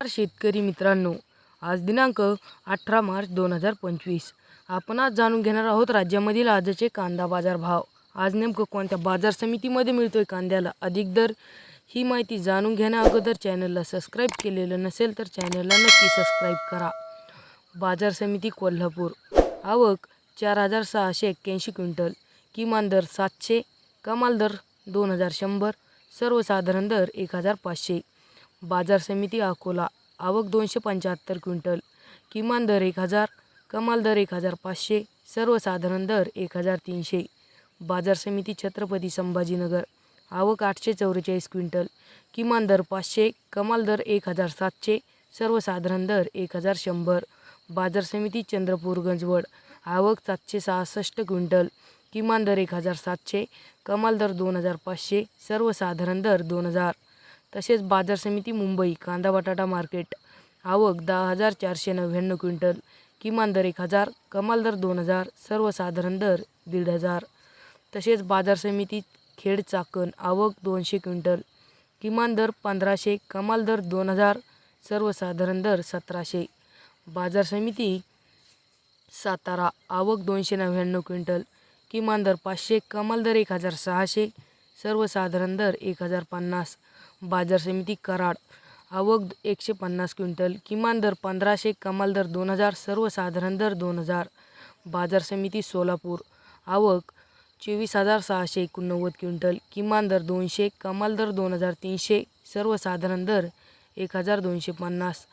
नमस्कार शेतकरी मित्रांनो. आज दिनांक अठरा मार्च दोन हजार पंचवीस. आपण आज जाणून घेणार आहोत राज्यामधील आजचे कांदा बाजार भाव आज नेमकं कोणत्या बाजार समितीमध्ये मिळतोय कांद्याला अधिक दर? ही माहिती जाणून घेण्या अगोदर चॅनलला सबस्क्राईब केलेलं नसेल तर चॅनलला नक्की सबस्क्राईब करा. बाजार समिती कोल्हापूर. आवक चार हजार सहाशे एक्क्याऐंशी क्विंटल. किमान दर सातशे कमाल दर दोन हजार शंभर. सर्वसाधारण दर एक हजार पाचशे. बाजार समिती अकोला. आवक दोनशे पंच्याहत्तर क्विंटल. किमान दर एक हजार कमाल दर एक हजार पाचशे सर्वसाधारण दर एक हजार तीनशे. बाजार समिती छत्रपती संभाजीनगर. आवक आठशे चौवेचाळीस क्विंटल. किमान दर पाचशे कमाल दर एक हजार सातशे सर्वसाधारण दर एक हजार शंभर. बाजार समिती चंद्रपूर गंजवड. आवक सातशे सहासष्ट क्विंटल. किमान दर एक हजार सातशे कमाल दर दोन हजार पाचशे सर्वसाधारण दर दोन हजार. तसेच बाजार समिती मुंबई कांदा बटाटा मार्केट आवक दहा हजार चारशे नव्याण्णव क्विंटल किमान दर एक हजार कमाल दर दोन हजार सर्वसाधारण दर दीड हजार. तसेच बाजार समिती खेड चाकण आवक दोनशे क्विंटल किमान दर पंधराशे कमाल दर दोन हजार सर्वसाधारण दर सतराशे. बाजार समिती सातारा आवक दोनशे नव्याण्णव क्विंटल किमान दर पाचशे कमाल दर एक हजार सहाशे सर्वसाधारण दर एक हजार पन्नास. बाजार समिती कराड. आवक एकशे पन्नास क्विंटल. किमान दर पंधराशे कमाल दर दोन हजार सर्वसाधारण दर दोन हजार. बाजार समिती सोलापूर. आवक चोवीस हजार सहाशे एकोणनव्वद क्विंटल. किमान दर दोनशे कमाल दर दोन हजार तीनशे सर्वसाधारण दर एक हजार दोनशे पन्नास.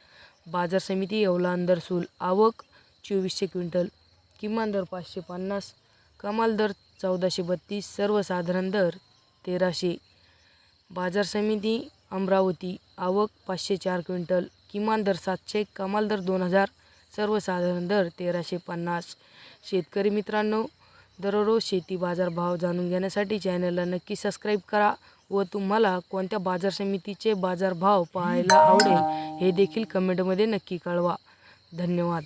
बाजार समिती येवला अंदरसूल आवक चोवीसशे क्विंटल. किमान दर पाचशे पन्नास कमाल दर चौदाशे बत्तीस सर्वसाधारण दर तेराशे. बाजार समिती अमरावती आवक पाचशे चार क्विंटल किमान दर सातशे कमाल दर दोन हजार सर्वसाधारण दर तेराशे पन्नास. शेतकरी मित्रांनो दररोज शेती बाजार भाव जाणून घेण्यासाठी चॅनलला नक्की सबस्क्राईब करा व तुम्हाला कोणत्या बाजार समितीचे बाजारभाव पाहायला आवडेल हे देखील कमेंटमध्ये नक्की कळवा. धन्यवाद.